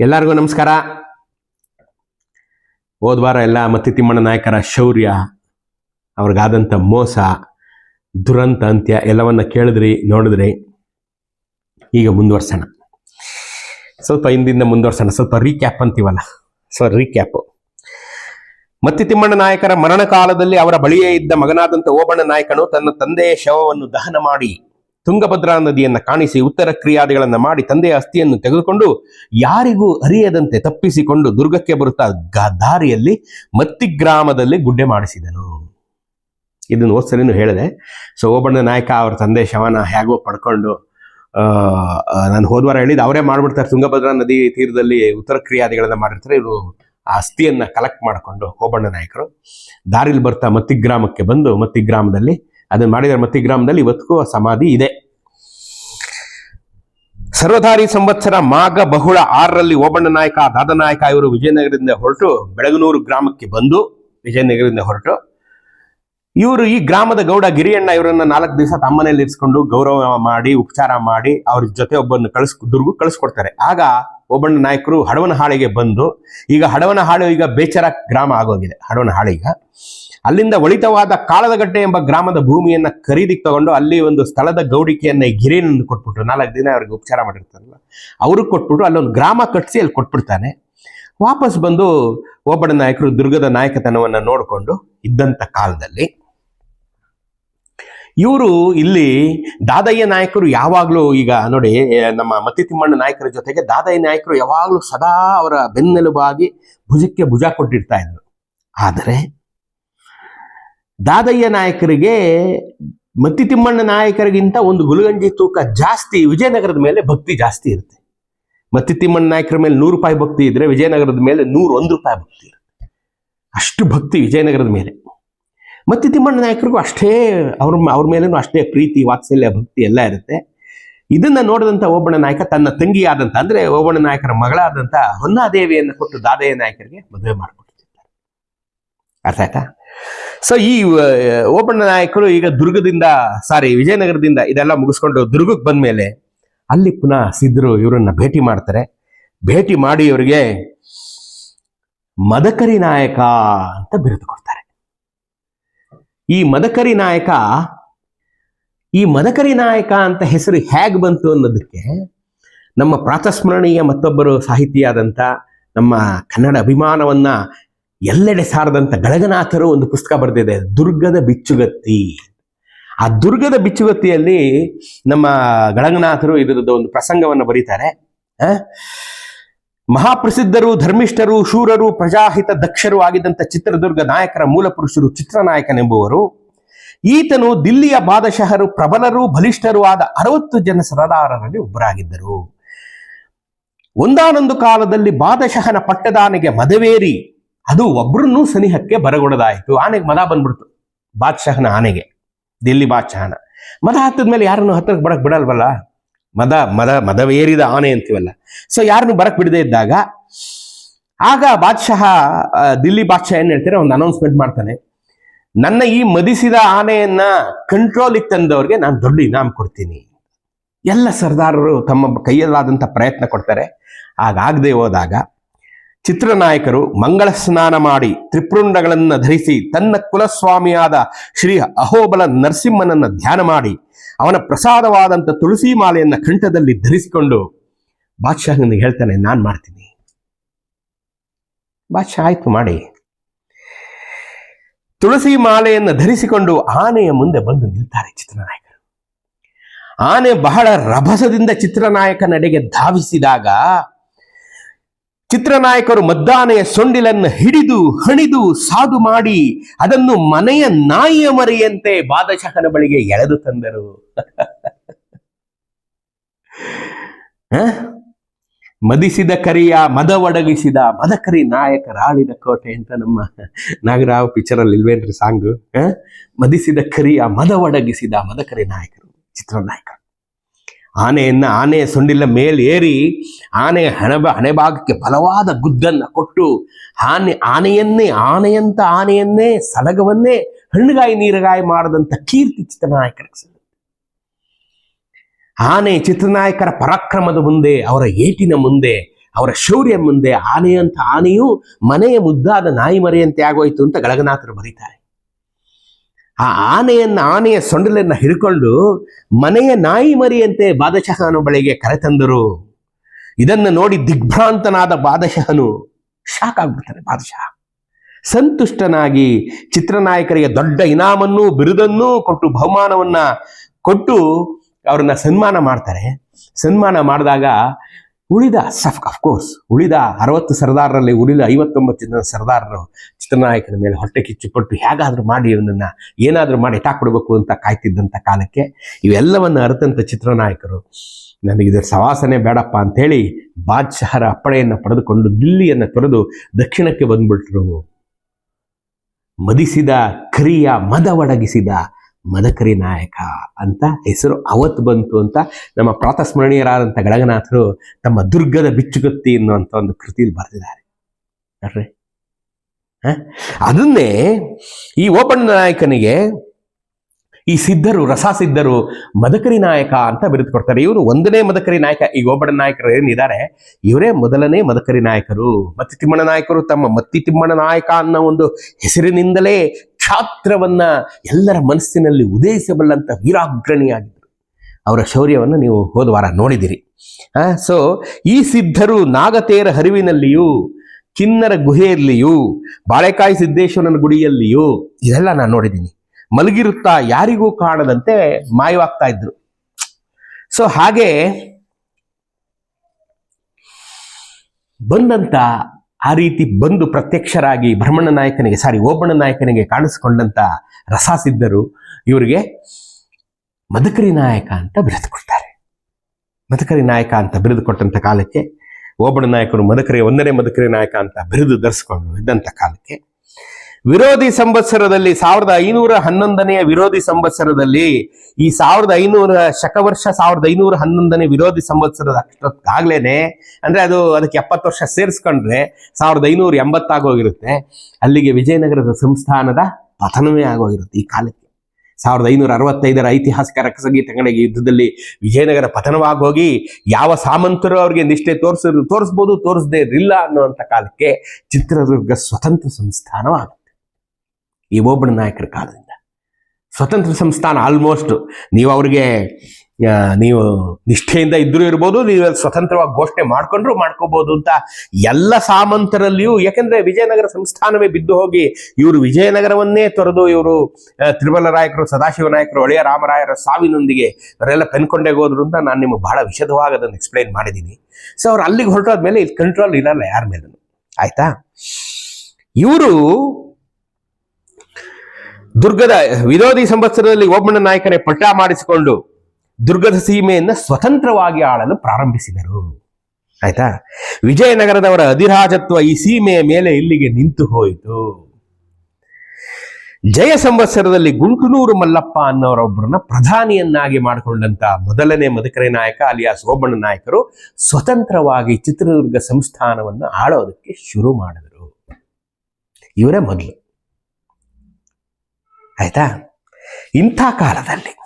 ಎಲ್ಲರಿಗೂ ನಮಸ್ಕಾರ. ಹೋದ್ವಾರ ಎಲ್ಲ ಮತ್ತಿ ತಿಮ್ಮಣ್ಣ ನಾಯಕರ ಶೌರ್ಯ ಅವ್ರಿಗಾದಂಥ ಮೋಸ, ದುರಂತ ಅಂತ್ಯ ಎಲ್ಲವನ್ನ ಕೇಳಿದ್ರಿ, ನೋಡಿದ್ರಿ. ಈಗ ಮುಂದುವರ್ಸೋಣ. ಸ್ವಲ್ಪ ಹಿಂದಿಂದ ಮುಂದುವರ್ಸೋಣ. ಸ್ವಲ್ಪ ರೀಕ್ಯಾಪ್ ಅಂತೀವಲ್ಲ? ಸೊ ರೀಕ್ಯಾಪ್ ಮತ್ತಿ ತಿಮ್ಮಣ್ಣ ನಾಯಕರ ಮರಣ ಕಾಲದಲ್ಲಿ ಅವರ ಬಳಿಯೇ ಇದ್ದ ಮಗನಾದಂಥ ಓಬಣ್ಣ ನಾಯಕನು ತನ್ನ ತಂದೆಯ ಶವವನ್ನು ದಹನ ಮಾಡಿ ತುಂಗಭದ್ರಾ ನದಿಯನ್ನು ಕಾಣಿಸಿ ಉತ್ತರ ಕ್ರಿಯಾದಿಗಳನ್ನು ಮಾಡಿ ತಂದೆಯ ಅಸ್ಥಿಯನ್ನು ತೆಗೆದುಕೊಂಡು ಯಾರಿಗೂ ಅರಿಯದಂತೆ ತಪ್ಪಿಸಿಕೊಂಡು ದುರ್ಗಕ್ಕೆ ಬರುತ್ತಾ ದಾರಿಯಲ್ಲಿ ಮತ್ತಿ ಗ್ರಾಮದಲ್ಲಿ ಗುಡ್ಡೆ ಮಾಡಿಸಿದನು. ಇದನ್ನು ಓದ್ಸಲಿನೂ ಹೇಳಿದೆ, ಸೊ ಓಬಣ್ಣ ನಾಯಕ ಅವರ ತಂದೆ ಶವನ ಹೇಗೋ ಪಡ್ಕೊಂಡು ನಾನು ಹೋದ್ವಾರ ಹೇಳಿದ್ದು ಅವರೇ ಮಾಡ್ಬಿಡ್ತಾರೆ, ತುಂಗಭದ್ರಾ ನದಿ ತೀರದಲ್ಲಿ ಉತ್ತರ ಕ್ರಿಯಾದಿಗಳನ್ನ ಮಾಡಿರ್ತಾರೆ, ಇವರು ಆ ಅಸ್ಥಿಯನ್ನು ಕಲೆಕ್ಟ್ ಮಾಡಿಕೊಂಡು ಓಬಣ್ಣ ನಾಯಕರು ದಾರಿಲಿ ಬರ್ತಾ ಮತ್ತಿ ಗ್ರಾಮಕ್ಕೆ ಬಂದು ಮತ್ತಿ ಗ್ರಾಮದಲ್ಲಿ ಅದನ್ನ ಮಾಡಿದ್ದಾರೆ ಮತ್ತಿ ಗ್ರಾಮದಲ್ಲಿ ಇವತ್ತಿಗೂ ಸಮಾಧಿ ಇದೆ. ಸರ್ವಧಾರಿ ಸಂವತ್ಸರ ಮಾಗ ಬಹುಳ ಆರರಲ್ಲಿ ಓಬಣ್ಣ ನಾಯಕ, ದಾದ ನಾಯಕ ಇವರು ವಿಜಯನಗರದಿಂದ ಹೊರಟು ಬೆಳಗನೂರು ಗ್ರಾಮಕ್ಕೆ ಬಂದು ವಿಜಯನಗರದಿಂದ ಹೊರಟು. ಇವರು ಈ ಗ್ರಾಮದ ಗೌಡ ಗಿರಿಯಣ್ಣ ಇವರನ್ನ ನಾಲ್ಕು ದಿವಸ ತಮ್ಮನೇಲಿ ಇರಿಸ್ಕೊಂಡು ಗೌರವ ಮಾಡಿ, ಉಪಚಾರ ಮಾಡಿ, ಅವ್ರ ಜೊತೆ ಒಬ್ಬನ್ನು ಕಳಿಸ್, ದುರ್ಗು ಕಳಿಸ್ಕೊಡ್ತಾರೆ. ಆಗ ಓಬಣ್ಣ ನಾಯಕರು ಹಡವನಹಾಳಿಗೆ ಬಂದು, ಈಗ ಹಡವನಹಾಳು ಈಗ ಬೇಚರ ಗ್ರಾಮ ಆಗೋಗಿದೆ. ಹಡವನಹಾಳು ಈಗ. ಅಲ್ಲಿಂದ ಒಳಿತವಾದ ಕಾಳದಗಟ್ಟೆ ಎಂಬ ಗ್ರಾಮದ ಭೂಮಿಯನ್ನ ಖರೀದಿಗೆ ತಗೊಂಡು ಅಲ್ಲಿ ಒಂದು ಸ್ಥಳದ ಗೌಡಿಕೆಯನ್ನ ಗಿರೇನನ್ನು ಕೊಟ್ಬಿಟ್ರು. ನಾಲ್ಕು ದಿನ ಅವ್ರಿಗೆ ಉಪಚಾರ ಮಾಡಿರ್ತಾರಲ್ಲ. ಅವ್ರಿಗೆ ಕೊಟ್ಬಿಟ್ಟು ಅಲ್ಲೊಂದು ಗ್ರಾಮ ಕಟ್ಟಿಸಿ ಅಲ್ಲಿ ಕೊಟ್ಬಿಡ್ತಾನೆ. ವಾಪಸ್ ಬಂದು ಓಬಣ್ಣ ನಾಯಕರು ದುರ್ಗದ ನಾಯಕತನವನ್ನು ನೋಡಿಕೊಂಡು ಇದ್ದಂಥ ಕಾಲದಲ್ಲಿ ಇವರು ಇಲ್ಲಿ ದಾದಯ್ಯ ನಾಯಕರು ಯಾವಾಗಲೂ ಈಗ ನೋಡಿ ನಮ್ಮ ಮತ್ತಿ ತಿಮ್ಮಣ್ಣ ನಾಯಕರ ಜೊತೆಗೆ ದಾದಯ್ಯ ನಾಯಕರು ಯಾವಾಗಲೂ ಸದಾ ಅವರ ಬೆನ್ನೆಲುಬಾಗಿ ಭುಜಕ್ಕೆ ಭುಜ ಕೊಟ್ಟಿರ್ತಾ ಇದ್ರು. ಆದರೆ ದಾದಯ್ಯ ನಾಯಕರಿಗೆ, ಮತ್ತಿ ತಿಮ್ಮಣ್ಣ ನಾಯಕರಿಗಿಂತ ಒಂದು ಗುಲಗಂಜಿ ತೂಕ ಜಾಸ್ತಿ ವಿಜಯನಗರದ ಮೇಲೆ ಭಕ್ತಿ ಜಾಸ್ತಿ ಇರುತ್ತೆ. ಮತ್ತಿ ತಿಮ್ಮಣ್ಣ ನಾಯಕರ ಮೇಲೆ ನೂರು ರೂಪಾಯಿ ಭಕ್ತಿ ಇದ್ರೆ ವಿಜಯನಗರದ ಮೇಲೆ ನೂರ ಒಂದು ರೂಪಾಯಿ ಭಕ್ತಿ ಇರುತ್ತೆ. ಅಷ್ಟು ಭಕ್ತಿ ವಿಜಯನಗರದ ಮೇಲೆ. ಮತ್ತೆ ತಿಮ್ಮಣ್ಣ ನಾಯಕರಿಗೂ ಅಷ್ಟೇ ಅವ್ರ ಅವ್ರ ಮೇಲೂ ಅಷ್ಟೇ ಪ್ರೀತಿ, ವಾತ್ಸಲ್ಯ, ಭಕ್ತಿ ಎಲ್ಲ ಇರುತ್ತೆ. ಇದನ್ನ ನೋಡಿದಂತ ಓಬಣ್ಣ ನಾಯಕ ತನ್ನ ತಂಗಿಯಾದಂತ, ಅಂದ್ರೆ ಓಬಣ್ಣ ನಾಯಕರ ಮಗಳಾದಂತ ಹೊನ್ನಾದೇವಿಯನ್ನು ಕೊಟ್ಟು ದಾದಯ್ಯ ನಾಯಕರಿಗೆ ಮದುವೆ ಮಾಡಿಕೊಡ್ತಿದ್ದಾರೆ ಅರ್ಥ ಆಯ್ತಾ? ಸೊ ಈ ಓಬಣ್ಣ ನಾಯಕರು ಈಗ ದುರ್ಗದಿಂದ ಸಾರಿ ವಿಜಯನಗರದಿಂದ ಇದೆಲ್ಲ ಮುಗಿಸ್ಕೊಂಡು ದುರ್ಗಕ್ಕೆ ಬಂದ್ಮೇಲೆ ಅಲ್ಲಿ ಪುನಃ ಸಿದ್ಧರು ಇವರನ್ನ ಭೇಟಿ ಮಾಡ್ತಾರೆ. ಭೇಟಿ ಮಾಡಿ ಇವರಿಗೆ ಮದಕರಿ ನಾಯಕ ಅಂತ ಬಿರುದು ಕೊಡ್ತಾರೆ. ಈ ಮದಕರಿ ನಾಯಕ, ಈ ಮದಕರಿ ನಾಯಕ ಅಂತ ಹೆಸರು ಹೇಗೆ ಬಂತು ಅನ್ನೋದಕ್ಕೆ ನಮ್ಮ ಪ್ರಾತಸ್ಮರಣೀಯ ಮತ್ತೊಬ್ಬರು ಸಾಹಿತಿಯಾದಂಥ ನಮ್ಮ ಕನ್ನಡ ಅಭಿಮಾನವನ್ನ ಎಲ್ಲೆಡೆ ಸಾರದಂಥ ಗಳಗನಾಥರು ಒಂದು ಪುಸ್ತಕ ಬರೆದಿದೆ, ದುರ್ಗದ ಬಿಚ್ಚುಗತ್ತಿ ಆ ದುರ್ಗದ ಬಿಚ್ಚುಗತ್ತಿಯಲ್ಲಿ ನಮ್ಮ ಗಳಗನಾಥರು ಇದರದ್ದು ಒಂದು ಪ್ರಸಂಗವನ್ನು ಬರೀತಾರೆ? ಮಹಾಪ್ರಸಿದ್ಧರು, ಧರ್ಮಿಷ್ಠರು, ಶೂರರು, ಪ್ರಜಾಹಿತ ದಕ್ಷರು ಆಗಿದ್ದಂಥ ಚಿತ್ರದುರ್ಗ ನಾಯಕರ ಮೂಲ ಪುರುಷರು ಚಿತ್ರನಾಯಕನೆಂಬುವರು. ಈತನು ದಿಲ್ಲಿಯ ಬಾದಶಹರು, ಪ್ರಬಲರು, ಬಲಿಷ್ಠರು ಆದ ಅರವತ್ತು ಜನ ಸರದಾರರಲ್ಲಿ ಒಬ್ಬರಾಗಿದ್ದರು. ಒಂದಾನೊಂದು ಕಾಲದಲ್ಲಿ ಬಾದಶಹನ ಪಟ್ಟದಾನೆಗೆ ಮದವೇರಿ. ಅದು ಒಬ್ರನ್ನೂ ಸನಿಹಕ್ಕೆ ಬರಗೊಡದಾಯಿತು. ಆನೆಗೆ ಮದ ಬಂದ್ಬಿಡ್ತು. ಬಾದಶಹನ ಆನೆಗೆ, ದಿಲ್ಲಿ ಬಾದಶಹನ. ಮದ ಹತ್ತದ ಮೇಲೆ ಯಾರನ್ನು ಹತ್ತಿರಕ್ಕೆ ಬರಕ್ ಬಿಡಲ್ವಲ್ಲ? ಮದ ಮದ, ಮದವೇರಿದ ಆನೆ ಅಂತೀವಲ್ಲ. ಸೊ ಯಾರನ್ನು ಬರಕ್ ಬಿಡದೆ ಇದ್ದಾಗ, ಆಗ ಬಾದ್ಶಾಹ ದಿಲ್ಲಿ ಬಾದ್ಶಾಹ ಏನ್ ಹೇಳ್ತಾರೆ? ಒಂದು ಅನೌನ್ಸ್ಮೆಂಟ್ ಮಾಡ್ತಾನೆ. ನನ್ನ ಈ ಮದಿಸಿದ ಆನೆಯನ್ನ ಕಂಟ್ರೋಲಿಗೆ ತಂದವ್ರಿಗೆ ನಾನು ದೊಡ್ಡ ಇನಾಮ್ ಕೊಡ್ತೀನಿ. ಎಲ್ಲ ಸರ್ದಾರರು ತಮ್ಮ ಕೈಯಲ್ಲಾದಂಥ ಪ್ರಯತ್ನ ಕೊಡ್ತಾರೆ. ಆಗಾಗದೆ ಹೋದಾಗ ಚಿತ್ರನಾಯಕರು ಮಂಗಳ ಸ್ನಾನ ಮಾಡಿ ತ್ರಿಪುರುಂಡಗಳನ್ನು ಧರಿಸಿ ತನ್ನ ಕುಲಸ್ವಾಮಿಯಾದ ಶ್ರೀ ಅಹೋಬಲ ನರಸಿಂಹನನ್ನ ಧ್ಯಾನ ಮಾಡಿ ಅವನ ಪ್ರಸಾದವಾದಂಥ ತುಳಸಿ ಮಾಲೆಯನ್ನ ಕಂಠದಲ್ಲಿ ಧರಿಸಿಕೊಂಡು ಬಾದ್ಶಾಹನಿಗೆ ಹೇಳ್ತಾನೆ, ನಾನು ಮಾಡ್ತೀನಿ. ಬಾದ್ಶಾಹ ಆಯ್ತು ಮಾಡಿ. ತುಳಸಿ ಮಾಲೆಯನ್ನು ಧರಿಸಿಕೊಂಡು ಆನೆಯ ಮುಂದೆ ಬಂದು ನಿಲ್ತಾರೆ ಚಿತ್ರನಾಯಕರು. ಆನೆ ಬಹಳ ರಭಸದಿಂದ ಚಿತ್ರನಾಯಕನಡೆಗೆ ಧಾವಿಸಿದಾಗ ಚಿತ್ರನಾಯಕರು ಮದ್ದಾನೆಯ ಸೊಂಡಿಲನ್ನು ಹಿಡಿದು, ಹಣಿದು, ಸಾದು ಮಾಡಿ, ಅದನ್ನು ಮನೆಯ ನಾಯಿಯ ಮರೆಯಂತೆ ಬಾದಶಹನ ಬಳಿಗೆ ಎಳೆದು ತಂದರು? ಮದಿಸಿದ ಕರಿಯ, ಮದ ಒಡಗಿಸಿದ ಮದಕರಿ ನಾಯಕರಾಳಿದ ಕೋಟೆ ಅಂತ ನಮ್ಮ ನಾಗರಾವ್ ಪಿಕ್ಚರ್ ಅಲ್ಲಿ ಇಲ್ವೇನ್ರಿ ಸಾಂಗ್? ಮದಿಸಿದ ಕರಿಯ, ಮದ ಒಡಗಿಸಿದ ಮದಕರಿ ನಾಯಕರು ಚಿತ್ರನಾಯಕ ಆನೆಯನ್ನ ಆನೆಯ ಮೇಲೆ ಏರಿ ಆನೆಯ ಹಣೆಬ ಹಣೆಭಾಗಕ್ಕೆ ಬಲವಾದ ಗುದ್ದನ್ನ ಕೊಟ್ಟು ಆನೆ, ಆನೆಯನ್ನೇ, ಆನೆಯಂತ ಆನೆಯನ್ನೇ, ಸಲಗವನ್ನೇ, ಹಣ್ಣುಗಾಯಿ, ನೀರಗಾಯಿ ಮಾಡದಂತ ಕೀರ್ತಿ ಚಿತ್ರನಾಯಕರಿಗೆ. ಆನೆ ಚಿತ್ರನಾಯಕರ ಪರಾಕ್ರಮದ ಮುಂದೆ, ಅವರ ಏಟಿನ ಮುಂದೆ, ಅವರ ಶೌರ್ಯ ಮುಂದೆ ಆನೆಯಂತ ಆನೆಯು ಮನೆಯ ಮುದ್ದಾದ ನಾಯಿ ಮರೆಯಂತೆ ಆಗೋಯ್ತು ಅಂತ ಗಳಗನಾಥರು ಬರೀತಾರೆ ಆ ಆನೆಯನ್ನ, ಆನೆಯ ಸೊಂಡಲನ್ನ ಹಿಡ್ಕೊಂಡು ಮನೆಯ ನಾಯಿ ಮರಿಯಂತೆ ಬಾದಶಹನು ಬಳಿಗೆ ಕರೆತಂದರು. ಇದನ್ನು ನೋಡಿ ದಿಗ್ಭ್ರಾಂತನಾದ ಬಾದಶಹನು ಶಾಕ್ ಆಗ್ಬಿಡ್ತಾನೆ ಬಾದಶಹ. ಸಂತುಷ್ಟನಾಗಿ ಚಿತ್ರನಾಯಕರಿಗೆ ದೊಡ್ಡ ಇನಾಮನ್ನು, ಬಿರುದನ್ನೂ ಕೊಟ್ಟು ಬಹುಮಾನವನ್ನ ಕೊಟ್ಟು ಅವ್ರನ್ನ ಸನ್ಮಾನ ಮಾಡ್ತಾರೆ. ಸನ್ಮಾನ ಮಾಡಿದಾಗ ಉಳಿದ ಸಫ್ ಅಫ್ಕೋರ್ಸ್ ಉಳಿದ ಅರವತ್ತು ಸರ್ದಾರರಲ್ಲಿ ಉಳಿದ ಐವತ್ತೊಂಬತ್ತು ಜನ ಸರ್ದಾರರು ಚಿತ್ರನಾಯಕನ ಮೇಲೆ ಹೊಟ್ಟೆ ಕಿಚ್ಚುಪಟ್ಟು ಹೇಗಾದರೂ ಮಾಡಿ ಇವನನ್ನ ಏನಾದರೂ ಮಾಡಿ ಎಟಾಕ್ಬಿಡ್ಬೇಕು ಅಂತ ಕಾಯ್ತಿದ್ದಂಥ ಕಾಲಕ್ಕೆ ಇವೆಲ್ಲವನ್ನು ಅರಿತಂತ ಚಿತ್ರನಾಯಕರು, ನನಗೆ ಇದರ ಸವಾಸನೆ ಬೇಡಪ್ಪ ಅಂತೇಳಿ ಬಾದ್ಶಹರ ಅಪ್ಪಣೆಯನ್ನು ಪಡೆದುಕೊಂಡು ದಿಲ್ಲಿಯನ್ನು ತೊರೆದು ದಕ್ಷಿಣಕ್ಕೆ ಬಂದ್ಬಿಟ್ರು. ಮದಿಸಿದ, ಕರಿಯ ಮದ ಒಡಗಿಸಿದ ಮದಕರಿ ನಾಯಕ ಅಂತ ಹೆಸರು ಅವತ್ತು ಬಂತು ಅಂತ ನಮ್ಮ ಪ್ರಾತಸ್ಮರಣೀಯರಾದಂಥ ಗಡಗನಾಥರು ತಮ್ಮ ದುರ್ಗದ ಬಿಚ್ಚುಗತ್ತಿ ಅನ್ನುವಂಥ ಒಂದು ಕೃತಿಯಲ್ಲಿ ಬರೆದಿದ್ದಾರೆ. ನೋಡ್ರಿ ಅದನ್ನೇ ಈ ಓಪಣ್ಣ ನಾಯಕನಿಗೆ ಈ ಸಿದ್ಧರು ರಸ ಸಿದ್ಧರು ಮದಕರಿ ನಾಯಕ ಅಂತ ಬಿರುದು ಕೊಡ್ತಾರೆ ಇವರು ಒಂದನೇ ಮದಕರಿ ನಾಯಕ. ಈ ಓಬಣ್ಣ ನಾಯಕರು ಏನಿದ್ದಾರೆ? ಇವರೇ ಮೊದಲನೇ ಮದಕರಿ ನಾಯಕರು. ಮತ್ತಿ ತಿಮ್ಮಣ್ಣ ನಾಯಕರು ತಮ್ಮ ಮತ್ತಿ ತಿಮ್ಮಣ್ಣ ನಾಯಕ ಅನ್ನೋ ಒಂದು ಹೆಸರಿನಿಂದಲೇ ಕ್ಷಾತ್ರವನ್ನ ಎಲ್ಲರ ಮನಸ್ಸಿನಲ್ಲಿ ಉದಯಿಸಬಲ್ಲಂಥ ವೀರಾಗ್ರಣಿಯಾಗಿದ್ದರು ಅವರ ಶೌರ್ಯವನ್ನು ನೀವು ಹೋದ ವಾರ ನೋಡಿದಿರಿ. ಸೊ ಈ ಸಿದ್ಧರು ನಾಗತೇರ ಹರಿವಿನಲ್ಲಿಯೂ, ಕಿನ್ನರ ಗುಹೆಯಲ್ಲಿಯೂ, ಬಾಳೆಕಾಯಿ ಸಿದ್ದೇಶ್ವರನ ಗುಡಿಯಲ್ಲಿಯೂ, ಇದೆಲ್ಲ ನಾನು ನೋಡಿದ್ದೀನಿ ಮಲಗಿರುತ್ತಾ ಯಾರಿಗೂ ಕಾಣದಂತೆ ಮಾಯವಾಗ್ತಾ ಇದ್ರು. ಸೊ ಹಾಗೆ ಬಂದಂತ ಆ ರೀತಿ ಬಂದು ಪ್ರತ್ಯಕ್ಷರಾಗಿ ಭ್ರಮಣ ನಾಯಕನಿಗೆ, ಸಾರಿ ಓಬಣ್ಣ ನಾಯಕನಿಗೆ ಕಾಣಿಸ್ಕೊಂಡಂತ ರಸಾಸಿದ್ದರು. ಇವರಿಗೆ ಮದಕರಿ ನಾಯಕ ಅಂತ ಬಿರುದು ಕೊಡ್ತಾರೆ. ಮದಕರಿ ನಾಯಕ ಅಂತ ಬಿರುದು ಕೊಟ್ಟಂತ ಕಾಲಕ್ಕೆ ಓಬಣ್ಣ ನಾಯಕರು ಮದಕರಿ ಒಂದನೇ ಮದಕರಿ ನಾಯಕ ಅಂತ ಬಿರುದು ಧರಿಸ್ಕೊಂಡು ಇದ್ದಂಥ ಕಾಲಕ್ಕೆ ವಿರೋಧಿ ಸಂವತ್ಸರದಲ್ಲಿ ಸಾವಿರದ ಐನೂರ ಹನ್ನೊಂದನೆಯ ವಿರೋಧಿ ಸಂವತ್ಸರದಲ್ಲಿ ಈ ಸಾವಿರದ ಐನೂರ ಶಕವರ್ಷ ಸಾವಿರದ ಐನೂರ ಹನ್ನೊಂದನೇ ವಿರೋಧಿ ಸಂವತ್ಸರದ ಅಷ್ಟೊತ್ತಾಗ್ಲೇನೆ ಅಂದ್ರೆ ಅದು ಅದಕ್ಕೆ ಎಪ್ಪತ್ತು ವರ್ಷ ಸೇರಿಸ್ಕೊಂಡ್ರೆ ಸಾವಿರದ ಐನೂರ ಎಂಬತ್ತಾಗೋಗಿರುತ್ತೆ. ಅಲ್ಲಿಗೆ ವಿಜಯನಗರದ ಸಂಸ್ಥಾನದ ಪತನವೇ ಆಗೋಗಿರುತ್ತೆ ಈ ಕಾಲಕ್ಕೆ. ಸಾವಿರದ ಐನೂರ ಅರವತ್ತೈದರ ಐತಿಹಾಸಿಕ ರಕ್ತಸಂಗೀತಗಳಿಗೆ ಯುದ್ಧದಲ್ಲಿ ವಿಜಯನಗರ ಪತನವಾಗೋಗಿ ಯಾವ ಸಾಮಂತರು ಅವರಿಗೆ ನಿಷ್ಠೆ ತೋರಿಸಿದ್ರು, ತೋರಿಸ್ಬೋದು, ತೋರಿಸದೇ ಇರಲಿಲ್ಲ ಅನ್ನುವಂಥ ಕಾಲಕ್ಕೆ ಚಿತ್ರದುರ್ಗ ಸ್ವತಂತ್ರ ಸಂಸ್ಥಾನವಾಗುತ್ತೆ ಈ ಒಬ್ಬನ ನಾಯಕರ ಕಾಲದಿಂದ. ಸ್ವತಂತ್ರ ಸಂಸ್ಥಾನ ಆಲ್ಮೋಸ್ಟ್ ನೀವು ಅವ್ರಿಗೆ ನೀವು ನಿಷ್ಠೆಯಿಂದ ಇದ್ದರೂ ಇರ್ಬೋದು, ನೀವು ಸ್ವತಂತ್ರವಾಗಿ ಘೋಷಣೆ ಮಾಡ್ಕೊಂಡ್ರು ಮಾಡ್ಕೋಬಹುದು ಅಂತ ಎಲ್ಲ ಸಾಮಂತರಲ್ಲಿಯೂ, ಯಾಕೆಂದ್ರೆ ವಿಜಯನಗರ ಸಂಸ್ಥಾನವೇ ಬಿದ್ದು ಹೋಗಿ ಇವರು ವಿಜಯನಗರವನ್ನೇ ತೊರೆದು ಇವರು ತ್ರಿಬಲರಾಯಕರು ಸದಾಶಿವ ನಾಯಕರು ಒಳೆಯ ರಾಮರಾಯರ ಸಾವಿನೊಂದಿಗೆ ಅವರೆಲ್ಲ ಪೆನ್ಕೊಂಡೇ ಹೋದ್ರು ಅಂತ ನಾನು ನಿಮಗೆ ಬಹಳ ವಿಷದವಾಗಿ ಅದನ್ನು ಎಕ್ಸ್ಪ್ಲೈನ್ ಮಾಡಿದ್ದೀನಿ ಸೊ ಅವ್ರು ಅಲ್ಲಿಗೆ ಹೊರಟೋದ್ಮೇಲೆ ಇಲ್ಲಿ ಕಂಟ್ರೋಲ್ ಇರಲ್ಲ ಯಾರ ಮೇಲೂ. ಆಯ್ತಾ? ಇವರು ದುರ್ಗದ ವಿರೋಧಿ ಸಂವತ್ಸರದಲ್ಲಿ ಓಬಣ್ಣ ನಾಯಕನೇ ಪಟ್ಟ ಮಾಡಿಸಿಕೊಂಡು ದುರ್ಗದ ಸೀಮೆಯನ್ನು ಸ್ವತಂತ್ರವಾಗಿ ಆಳಲು ಪ್ರಾರಂಭಿಸಿದರು. ಆಯ್ತಾ? ವಿಜಯನಗರದವರ ಅಧಿರಾಜತ್ವ ಈ ಸೀಮೆಯ ಮೇಲೆ ಇಲ್ಲಿಗೆ ನಿಂತು ಹೋಯಿತು. ಜಯ ಸಂವತ್ಸರದಲ್ಲಿ ಗುಂಟುನೂರು ಮಲ್ಲಪ್ಪ ಅನ್ನೋರೊಬ್ಬರನ್ನ ಪ್ರಧಾನಿಯನ್ನಾಗಿ ಮಾಡಿಕೊಂಡಂತ ಮೊದಲನೇ ಮದಕರಿ ನಾಯಕ ಅಲಿಯಾಸ್ ಓಬಣ್ಣ ನಾಯಕರು ಸ್ವತಂತ್ರವಾಗಿ ಚಿತ್ರದುರ್ಗ ಸಂಸ್ಥಾನವನ್ನು ಆಳೋದಕ್ಕೆ ಶುರು ಮಾಡಿದರು. ಇವರೇ ಮೊದಲು. ಆಯ್ತಾ? ಇಂಥ ಕಾಲದಲ್ಲಿ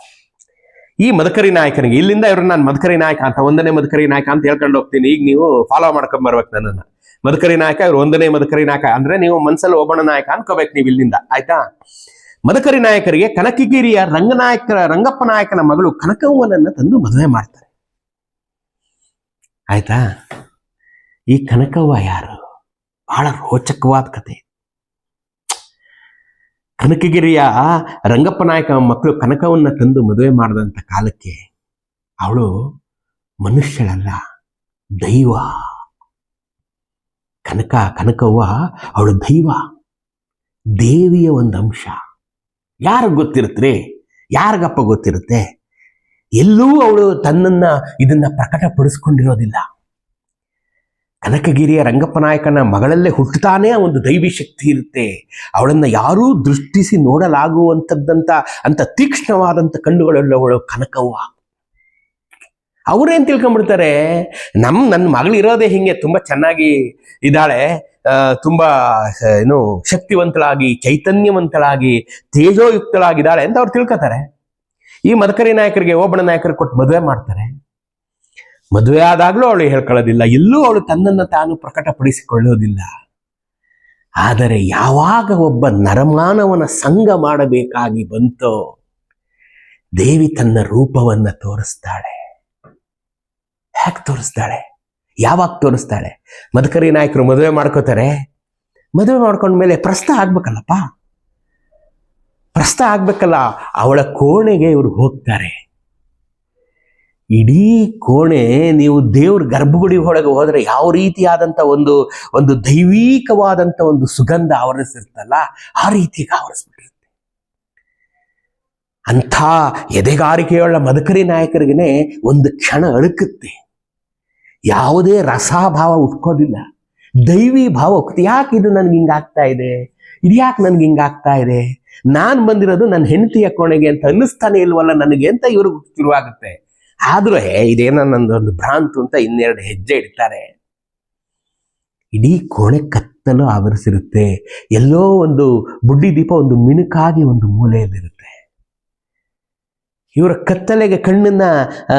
ಈ ಮದಕರಿ ನಾಯಕನಿಗೆ, ಇಲ್ಲಿಂದ ಇವ್ರನ್ನ ನಾನು ಮದಕರಿ ನಾಯಕ ಅಂತ, ಒಂದನೇ ಮದಕರಿ ನಾಯಕ ಅಂತ ಹೇಳ್ಕೊಂಡು ಹೋಗ್ತೀನಿ. ಈಗ ನೀವು ಫಾಲೋ ಮಾಡ್ಕೊಂಡ್ ಬರ್ಬೇಕು ನನ್ನನ್ನ. ಮದಕರಿ ನಾಯಕ, ಇವ್ರು ಒಂದನೇ ಮದಕರಿ ನಾಯಕ ಅಂದ್ರೆ ನೀವು ಮನ್ಸಲ್ಲಿ ಒಬ್ಬಣ ನಾಯಕ ಅನ್ಕೋಬೇಕು ನೀವು ಇಲ್ಲಿಂದ. ಆಯ್ತಾ? ಮದಕರಿ ನಾಯಕರಿಗೆ ಕನಕಗಿರಿಯ ರಂಗನಾಯಕ ರಂಗಪ್ಪ ನಾಯಕನ ಮಗಳು ಕನಕವ್ವನನ್ನ ತಂದು ಮದುವೆ ಮಾಡ್ತಾರೆ. ಆಯ್ತಾ? ಈ ಕನಕವ್ವ ಯಾರು? ಬಹಳ ರೋಚಕವಾದ ಕತೆ ಕನಕಗಿರಿಯ ರಂಗಪ್ಪ ನಾಯಕ ಮಕ್ಕಳು ಕನಕವನ್ನ ತಂದು ಮದುವೆ ಮಾಡಿದಂಥ ಕಾಲಕ್ಕೆ ಅವಳು ಮನುಷ್ಯಳಲ್ಲ, ದೈವ. ಕನಕ, ಕನಕವ್ವ, ಅವಳು ದೈವ. ದೇವಿಯ ಒಂದು ಅಂಶ. ಯಾರಿಗೆ ಗೊತ್ತಿರುತ್ತೆ ಯಾರಿಗಪ್ಪ ಗೊತ್ತಿರುತ್ತೆ? ಎಲ್ಲೂ ಅವಳು ತನ್ನನ್ನು ಇದನ್ನು ಪ್ರಕಟಪಡಿಸ್ಕೊಂಡಿರೋದಿಲ್ಲ. ಕನಕಗಿರಿಯ ರಂಗಪ್ಪನಾಯಕನ ಮಗಳಲ್ಲೇ ಹುಟ್ಟುತ್ತಾನೆ ಒಂದು ದೈವಿ ಶಕ್ತಿ ಇರುತ್ತೆ. ಅವಳನ್ನ ಯಾರೂ ದೃಷ್ಟಿಸಿ ನೋಡಲಾಗುವಂಥದ್ದಂಥ ಅಂತ ತೀಕ್ಷ್ಣವಾದಂಥ ಅವಳು ಕನಕವ್ವ. ಅವರೇನು ತಿಳ್ಕೊಂಡ್ಬಿಡ್ತಾರೆ? ನಮ್ಮ ನನ್ನ ಮಗಳಿರೋದೇ ಹಿಂಗೆ ತುಂಬ ಚೆನ್ನಾಗಿ ಇದ್ದಾಳೆ ತುಂಬ ಏನು, ಶಕ್ತಿವಂತಳಾಗಿ, ಚೈತನ್ಯವಂತಳಾಗಿ, ತೇಜೋಯುಕ್ತಳಾಗಿದ್ದಾಳೆ ಅಂತ ಅವ್ರು ತಿಳ್ಕೊತಾರೆ. ಈ ಮದಕರಿ ನಾಯಕರಿಗೆ, ಓಬಣ್ಣ ನಾಯಕರಿಗೆ ಕೊಟ್ಟು ಮದುವೆ ಮಾಡ್ತಾರೆ. ಮದುವೆ ಆದಾಗಲೂ ಅವಳು ಹೇಳ್ಕೊಳ್ಳೋದಿಲ್ಲ. ಎಲ್ಲೂ ಅವಳು ತನ್ನನ್ನು ತಾನು ಪ್ರಕಟಪಡಿಸಿಕೊಳ್ಳೋದಿಲ್ಲ. ಆದರೆ ಯಾವಾಗ ಒಬ್ಬ ನರಮಾನವನ ಸಂಘ ಮಾಡಬೇಕಾಗಿ ಬಂತೋ, ದೇವಿ ತನ್ನ ರೂಪವನ್ನ ತೋರಿಸ್ತಾಳೆ. ಹ್ಯಾಕ್ ತೋರಿಸ್ತಾಳೆ? ಯಾವಾಗ ತೋರಿಸ್ತಾಳೆ? ಮದಕರಿ ನಾಯಕರು ಮದುವೆ ಮಾಡ್ಕೋತಾರೆ. ಮದುವೆ ಮಾಡ್ಕೊಂಡ್ಮೇಲೆ ಪ್ರಸ್ತ ಆಗ್ಬೇಕಲ್ಲಪ್ಪ? ಪ್ರಸ್ತ ಆಗ್ಬೇಕಲ್ಲ, ಅವಳ ಕೋಣೆಗೆ ಇವರು ಹೋಗ್ತಾರೆ. ಇಡೀ ಕೋಣೆ ನೀವು ದೇವ್ರ ಗರ್ಭಗುಡಿ ಒಳಗೆ ಹೋದ್ರೆ ಯಾವ ರೀತಿಯಾದಂಥ ಒಂದು ಒಂದು ದೈವೀಕವಾದಂಥ ಒಂದು ಸುಗಂಧ ಆವರಿಸಿರ್ತಲ್ಲ, ಆ ರೀತಿಗೆ ಆವರಿಸ್ಬಿಟ್ಟಿರುತ್ತೆ. ಅಂಥ ಎದೆಗಾರಿಕೆಯುಳ್ಳ ಮದಕರಿ ನಾಯಕರಿಗೇ ಒಂದು ಕ್ಷಣ ಅಳುಕುತ್ತೆ. ಯಾವುದೇ ರಸಾಭಾವ ಉಟ್ಕೋದಿಲ್ಲ. ದೈವಿ ಭಾವ ಉಕ್ತಿ ಯಾಕೆ ಇದು ನನ್ಗೆ ಹಿಂಗಾಗ್ತಾ ಇದೆ? ಇದು ಯಾಕೆ ನನ್ಗೆ ಹಿಂಗಾಗ್ತಾ ಇದೆ? ನಾನು ಬಂದಿರೋದು ನನ್ನ ಹೆಂಡತಿಯ ಕೋಣೆಗೆ ಅಂತ ಅನ್ನಿಸ್ತಾನೆ ಇಲ್ವಲ್ಲ ನನಗೆ ಅಂತ ಇವ್ರಿಗೆ ಶುರುವಾಗುತ್ತೆ. ಆದ್ರೂ ಇದೇನೋ ನಂದೊಂದು ಭ್ರಾಂತು ಅಂತ ಇನ್ನೆರಡು ಹೆಜ್ಜೆ ಇಡ್ತಾರೆ. ಇಡೀ ಕೋಣೆ ಕತ್ತಲು ಆವರಿಸಿರುತ್ತೆ. ಎಲ್ಲೋ ಒಂದು ಬುಡ್ಡಿ ದೀಪ ಒಂದು ಮಿಣುಕಾಗಿ ಒಂದು ಮೂಲೆಯಲ್ಲಿರುತ್ತೆ. ಇವರ ಕತ್ತಲೆಗೆ ಕಣ್ಣನ್ನ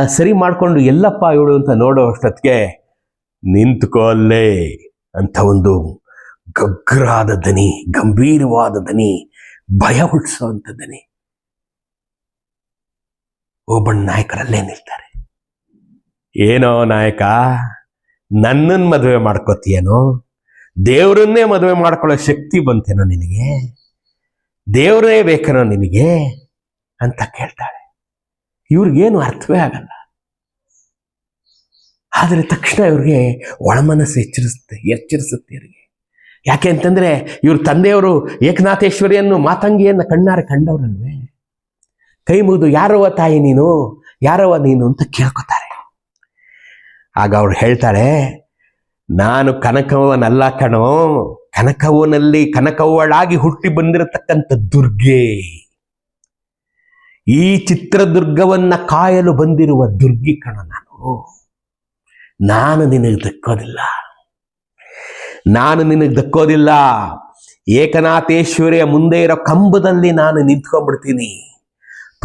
ಸರಿ ಮಾಡಿಕೊಂಡು ಎಲ್ಲಪ್ಪ ಇವಳು ಅಂತ ನೋಡೋ ಅಷ್ಟೊತ್ತಿಗೆ ನಿಂತ್ಕೋಲ್ಲೇ ಅಂತ ಒಂದು ಗಗ್ರಾದ ದನಿ, ಗಂಭೀರವಾದ ದನಿ, ಭಯ ಅಂತ ದನಿ. ಓಬಣ್ಣ ನಾಯಕರಲ್ಲೇ ನಿಲ್ತಾರೆ. ಏನೋ ನಾಯಕ ನನ್ನನ್ನು ಮದುವೆ ಮಾಡ್ಕೋತೀಯನೋ? ದೇವರನ್ನೇ ಮದುವೆ ಮಾಡ್ಕೊಳ್ಳೋ ಶಕ್ತಿ ಬಂತೇನೋ ನಿನಗೆ? ದೇವರೇ ಬೇಕೇನೋ ನಿನಗೆ? ಅಂತ ಕೇಳ್ತಾಳೆ. ಇವ್ರಿಗೇನು ಅರ್ಥವೇ ಆಗಲ್ಲ. ಆದರೆ ತಕ್ಷಣ ಇವ್ರಿಗೆ ಒಳಮನಸ್ಸು ಎಚ್ಚರಿಸುತ್ತೆ ಎಚ್ಚರಿಸುತ್ತೆ ಇವರಿಗೆ. ಯಾಕೆ ಅಂತಂದ್ರೆ ಇವ್ರ ತಂದೆಯವರು ಏಕನಾಥೇಶ್ವರಿಯನ್ನು ಮಾತಂಗಿಯನ್ನು ಕಣ್ಣಾರೆ ಕಂಡವ್ರಲ್ವೇ? ಕೈ ಮುಗಿದು ಯಾರವ ತಾಯಿ ನೀನು? ಯಾರವ ನೀನು ಅಂತ ಕೇಳ್ಕೊತಾರೆ. ಆಗ ಅವ್ರು ಹೇಳ್ತಾಳೆ ನಾನು ಕನಕವನಲ್ಲ ಕಣೋ ಕನಕವನಲ್ಲಿ ಕನಕವಳಾಗಿ ಹುಟ್ಟಿ ಬಂದಿರತಕ್ಕಂಥ ದುರ್ಗೆ. ಈ ಚಿತ್ರದುರ್ಗವನ್ನ ಕಾಯಲು ಬಂದಿರುವ ದುರ್ಗಿ ಕಣ ನಾನು. ನಾನು ನಿನಗೆ ದಕ್ಕೋದಿಲ್ಲ. ನಾನು ನಿನಗೆ ದಕ್ಕೋದಿಲ್ಲ. ಏಕನಾಥೇಶ್ವರಿಯ ಮುಂದೆ ಇರೋ ಕಂಬದಲ್ಲಿ ನಾನು ನಿಂತ್ಕೊಂಡ್ಬಿಡ್ತೀನಿ.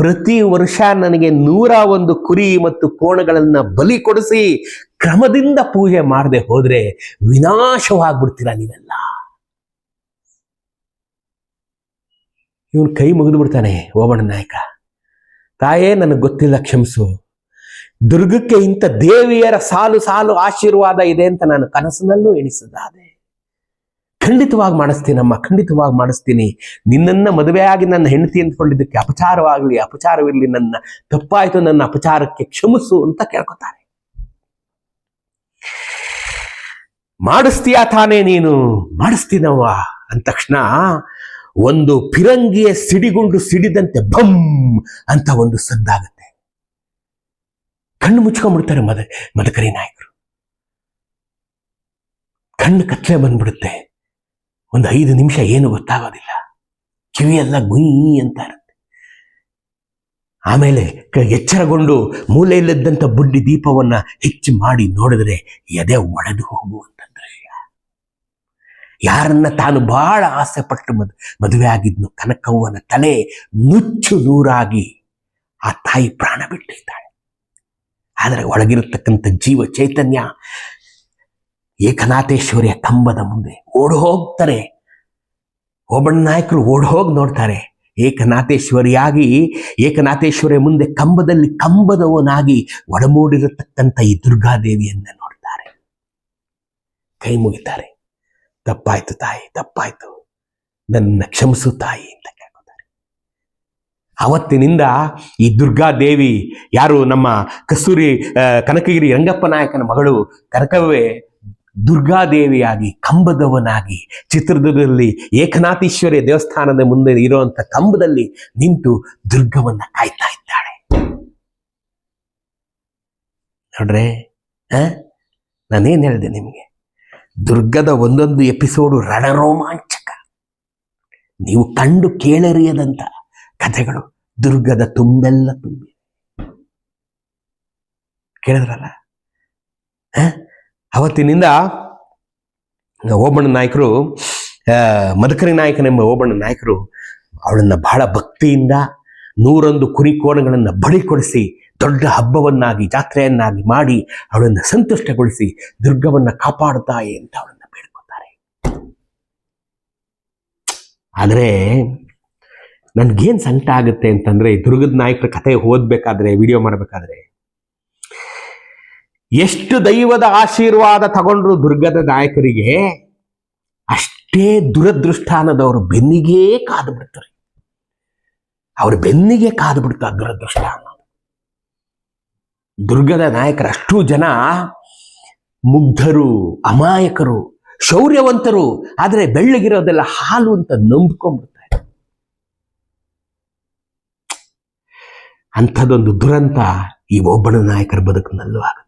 ಪ್ರತಿ ವರ್ಷ ನನಗೆ ನೂರ ಒಂದು ಕುರಿ ಮತ್ತು ಕೋಣಗಳನ್ನ ಬಲಿ ಕೊಡಿಸಿ ಕ್ರಮದಿಂದ ಪೂಜೆ ಮಾಡದೆ ಹೋದ್ರೆ ವಿನಾಶವಾಗ್ಬಿಡ್ತೀರಾ ನೀವೆಲ್ಲ? ಇವನು ಕೈ ಮುಗಿದು ಬಿಡ್ತಾನೆ ಓಬಣ್ಣ ನಾಯಕ. ತಾಯೇ, ನನಗೆ ಗೊತ್ತಿಲ್ಲ, ಕ್ಷಮಿಸು. ದುರ್ಗಕ್ಕೆ ಇಂಥ ದೇವಿಯರ ಸಾಲು ಸಾಲು ಆಶೀರ್ವಾದ ಇದೆ ಅಂತ ನಾನು ಕನಸಿನಲ್ಲೂ ಎಣಿಸದಾದೆ. ಖಂಡಿತವಾಗಿ ಮಾಡಿಸ್ತೀನಮ್ಮ ಖಂಡಿತವಾಗಿ ಮಾಡಿಸ್ತೀನಿ. ನಿನ್ನನ್ನ ಮದುವೆಯಾಗಿ ನನ್ನ ಹೆಂಡತಿ ಅಂದ್ಕೊಂಡಿದ್ದಕ್ಕೆ ಅಪಚಾರವಾಗಲಿ, ಅಪಚಾರವಿರಲಿ, ನನ್ನ ತಪ್ಪಾಯ್ತು, ನನ್ನ ಅಪಚಾರಕ್ಕೆ ಕ್ಷಮಿಸು ಅಂತ ಕೇಳ್ಕೊತಾರೆ. ಮಾಡಿಸ್ತೀಯಾ ತಾನೇ ನೀನು? ಮಾಡಿಸ್ತೀನವ್ವ. ಅಂದ ತಕ್ಷಣ ಒಂದು ಫಿರಂಗಿಯ ಸಿಡಿಗುಂಡು ಸಿಡಿದಂತೆ ಬಂ ಅಂತ ಒಂದು ಸದ್ದಾಗತ್ತೆ. ಕಣ್ಣು ಮುಚ್ಕೊಂಡ್ಬಿಡ್ತಾರೆ ಮದ ಮದಕರಿ ನಾಯಕರು. ಕಣ್ಣು ಕತ್ಲೆ ಬಂದ್ಬಿಡುತ್ತೆ. ಒಂದು ಐದು ನಿಮಿಷ ಏನು ಗೊತ್ತಾಗೋದಿಲ್ಲ. ಕಿವಿಯೆಲ್ಲ ಗುಯಿ ಅಂತ ಇರುತ್ತೆ. ಆಮೇಲೆ ಎಚ್ಚರಗೊಂಡು ಮೂಲೆಯಲ್ಲಿದ್ದಂಥ ಬುಡ್ಡಿ ದೀಪವನ್ನ ಹೆಚ್ಚು ಮಾಡಿ ನೋಡಿದ್ರೆ ಎದೆ ಒಡೆದು ಹೋಗುವಂತಂದ್ರೆ ದೃಶ್ಯ ಯಾರನ್ನ ತಾನು ಬಹಳ ಆಸೆ ಪಟ್ಟು ಮದ್, ಮದುವೆ ಆಗಿದ್ನು ಕನಕವ್ವನ ತಲೆ ನುಚ್ಚು ನೂರಾಗಿ ಆ ತಾಯಿ ಪ್ರಾಣ ಬಿಟ್ಟಿದ್ದಾಳೆ. ಆದರೆ ಒಳಗಿರತಕ್ಕಂಥ ಜೀವ ಚೈತನ್ಯ ಏಕನಾಥೇಶ್ವರಿಯ ಕಂಬದ ಮುಂದೆ ಓಡ್ ಹೋಗ್ತಾರೆ ಓಬಣ್ಣ ನಾಯಕರು ಓಡ್ ಹೋಗಿ ನೋಡ್ತಾರೆ. ಏಕನಾಥೇಶ್ವರಿಯಾಗಿ, ಏಕನಾಥೇಶ್ವರಿಯ ಮುಂದೆ ಕಂಬದಲ್ಲಿ ಕಂಬದವನಾಗಿ ಒಡಮೂಡಿರತಕ್ಕಂಥ ಈ ದುರ್ಗಾದೇವಿಯನ್ನ ನೋಡ್ತಾರೆ. ಕೈ ಮುಗಿತಾರೆ. ತಪ್ಪಾಯ್ತು ತಾಯಿ, ತಪ್ಪಾಯ್ತು. ನನ್ನ ಕ್ಷಮಿಸು ತಾಯಿ ಅಂತ ಕೇಳ್ಕೊತಾರೆ. ಅವತ್ತಿನಿಂದ ಈ ದುರ್ಗಾದೇವಿ ಯಾರು ನಮ್ಮ ಕಸ್ತೂರಿ ಕನಕಗಿರಿ ರಂಗಪ್ಪ ನಾಯಕನ ಮಗಳು ಕನಕವೇ ದುರ್ಗಾದೇವಿಯಾಗಿ, ಕಂಬದವನಾಗಿ, ಚಿತ್ರದುರ್ಗದಲ್ಲಿ ಏಕನಾಥೇಶ್ವರಿ ದೇವಸ್ಥಾನದ ಮುಂದೆ ಇರುವಂತ ಕಂಬದಲ್ಲಿ ನಿಂತು ದುರ್ಗವನ್ನ ಕಾಯ್ತಾ ಇದ್ದಾಳೆ. ನೋಡ್ರೆ ನಾನೇನು ಹೇಳಿದೆ ನಿಮಗೆ? ದುರ್ಗದ ಒಂದೊಂದು ಎಪಿಸೋಡು ರಣರೋಮಾಂಚಕ. ನೀವು ಕಂಡು ಕೇಳರಿಯದಂತ ಕಥೆಗಳು ದುರ್ಗದ ತುಂಬೆಲ್ಲ ತುಂಬಿ. ಕೇಳಿದ್ರಲ್ಲ? ಅವತ್ತಿನಿಂದ ಓಬಣ್ಣ ನಾಯಕರು ಮದಕರಿ ನಾಯಕನೆಂಬ ಓಬಣ್ಣ ನಾಯಕರು ಅವಳನ್ನ ಬಹಳ ಭಕ್ತಿಯಿಂದ ನೂರೊಂದು ಕುರಿ ಕೋಣಗಳನ್ನು ಬಳಿ ಕೊಡಿಸಿ, ದೊಡ್ಡ ಹಬ್ಬವನ್ನಾಗಿ, ಜಾತ್ರೆಯನ್ನಾಗಿ ಮಾಡಿ ಅವಳನ್ನು ಸಂತುಷ್ಟಗೊಳಿಸಿ ದುರ್ಗವನ್ನ ಕಾಪಾಡುತ್ತಾಯೆ ಅಂತ ಅವಳನ್ನು ಬೇಡ್ಕೊತಾರೆ. ಆದರೆ ನನ್ಗೇನು ಸಂಕಟ ಆಗುತ್ತೆ ಅಂತಂದರೆ ದುರ್ಗದ ನಾಯಕರ ಕಥೆ ಓದಬೇಕಾದ್ರೆ, ವಿಡಿಯೋ ಮಾಡಬೇಕಾದ್ರೆ ಎಷ್ಟು ದೈವದ ಆಶೀರ್ವಾದ ತಗೊಂಡ್ರು ದುರ್ಗದ ನಾಯಕರಿಗೆ, ಅಷ್ಟೇ ದುರದೃಷ್ಟಾನದವರು ಬೆನ್ನಿಗೆ ಕಾದು ಬಿಡ್ತಾರೆ. ಅವ್ರ ಬೆನ್ನಿಗೆ ಕಾದು ಬಿಡ್ತಾರೆ ದುರದೃಷ್ಟ ಅನ್ನೋದು ದುರ್ಗದ ನಾಯಕರು ಅಷ್ಟು ಜನ ಮುಗ್ಧರು, ಅಮಾಯಕರು, ಶೌರ್ಯವಂತರು, ಆದರೆ ಬೆಳ್ಳಗಿರೋದೆಲ್ಲ ಹಾಲು ಅಂತ ನಂಬ್ಕೊಂಡ್ಬಿಡ್ತಾರೆ ಅಂಥದ್ದೊಂದು ದುರಂತ ಈ ಒಬ್ಬನ ನಾಯಕರ ಬದುಕಿನಲ್ಲೂ ಆಗುತ್ತೆ.